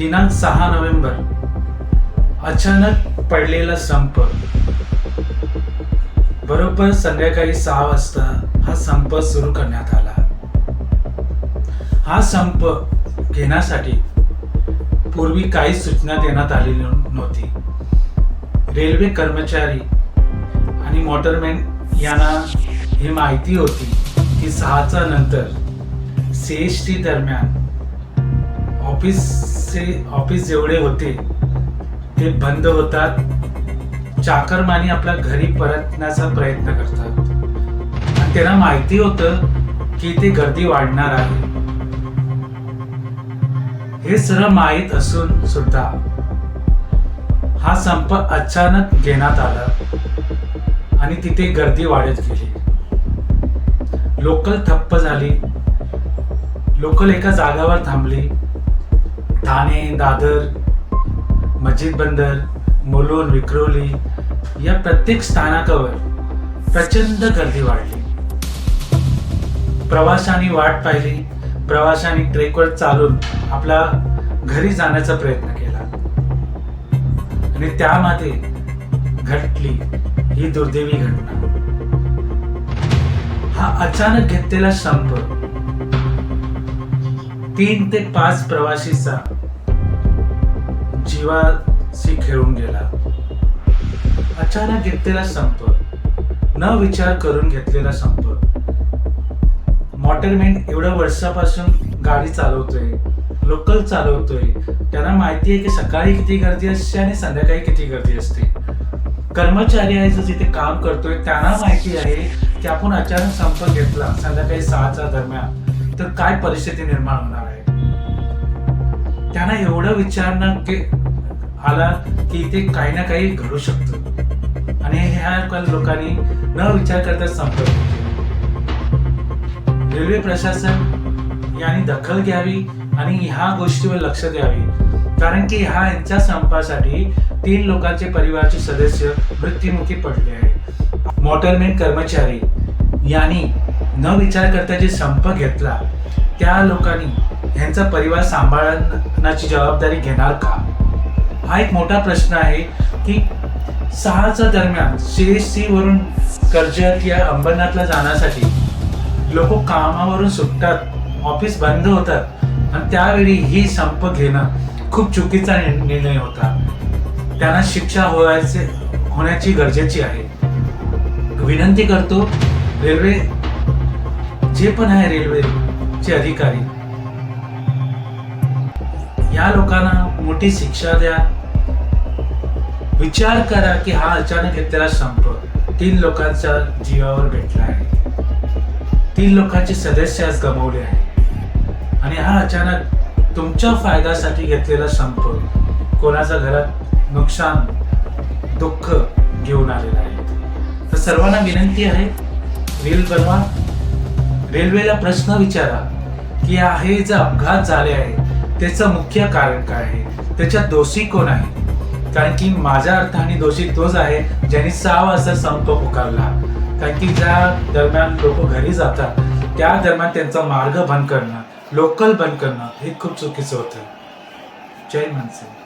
दिनांक सहा नोव्हेंबर. अचानक पडलेला संप. बरोबर संध्याकाळी सहा वाजता हा संप सुरू करण्यात आला. हा संप घेण्यासाठी पूर्वी काही सूचना देण्यात आलेली नव्हती. रेल्वे कर्मचारी आणि मोटरमॅन यांना ही माहिती होती की सहाच्या नंतर सी एस टी दरम्यान ऑफिसचे ऑफिस जेवढे होते ते बंद होतात. चाकरमानी आपल्या घरी परतण्याचा प्रयत्न करतात. आणि त्यांना माहिती होतं की ते गर्दी वाढणार आहे. हे सर्व माहीत असून सुद्धा हा संप अचानक घेण्यात आला आणि तिथे गर्दी वाढत गेली. लोकल थप्प झाली. लोकल एका जागावर थांबली. ठाणे दादर मस्जिद बंदर मुलुंड विक्रोली या प्रत्येक स्थानकावर प्रचंड गर्दी वाढली. प्रवाशांनी वाट पाहिली. प्रवाशांनी ट्रेकवर चालून आपला घरी जाण्याचा प्रयत्न केला. आणि त्यामध्ये घटली ही दुर्दैवी घटना. हा अचानक घेतलेला संप तीन ते पाच प्रवाशीचा जीवाशी खेळून गेला. अचानक घेतलेला संप न विचार करून घेतलेला संप. मॉटरमॅन एवढ्या वर्षापासून गाडी चालवतोय लोकल चालवतोय. त्यांना माहिती आहे की सकाळी किती गर्दी असते आणि संध्याकाळी किती गर्दी असते. कर्मचारी आहे जो जिथे काम करतोय त्यांना माहिती आहे की आपण अचानक संप घेतला संध्याकाळी सहाच्या दरम्यान. तर काय परिस्थिती निर्माण होणार आहे? त्यांना एवढं विचारणं की आला की ते काही ना काही घडू शकतं. आणि ह्या लोकांनी न विचार करता संपत रेल्वे प्रशासन यांनी दखल घ्यावी आणि ह्या गोष्टीवर लक्ष द्यावी. कारण की ह्या यांच्या संपासाठी तीन लोकांचे परिवारचे सदस्य मृत्युमुखी पडले आहे मोटरमेन कर्मचारी यांनी न विचार करता जे संप घेतला त्या लोकांनी ह्यांचा परिवार सांभाळण्याची जबाबदारी घेणार का? हा एक मोठा प्रश्न आहे की सहाच्या दरम्यान सी वरून कर्जत या अंबरनाथला जाण्यासाठी लोक कामावरून सुटतात ऑफिस बंद होतात आणि त्यावेळी ही संप घेणं खूप चुकीचा निर्णय होता. त्यांना शिक्षा होण्याची गरजेची आहे. विनंती करतो रेल्वे जे पण आहे रेल्वेचे अधिकारी या लोकांना मोठी शिक्षा द्या. विचार करा की हा अचानक घेतलेला संप तीन लोकांच्या जीवावर भेटला आहे. तीन लोकांचे सदस्य आज गमावले आहे आणि हा अचानक तुमच्या फायद्यासाठी घेतलेला संप कोणाच्या घरात नुकसान दुःख घेऊन आलेला आहे. तर सर्वांना विनंती आहे रील बनवा. रेल्वेला प्रश्न विचारा की हे जे अपघात झाले आहे त्याचं मुख्य कारण काय आहे? त्याच्यात दोषी कोण आहे? कारण की माझ्या अर्थाने दोषी तोच आहे ज्यांनी सहा वाजता संप पुकारला. कारण की ज्या दरम्यान लोक घरी जातात त्या दरम्यान त्यांचा मार्ग बंद करणं लोकल बंद करणं हे खूप चुकीचं होतं. जय मनसे.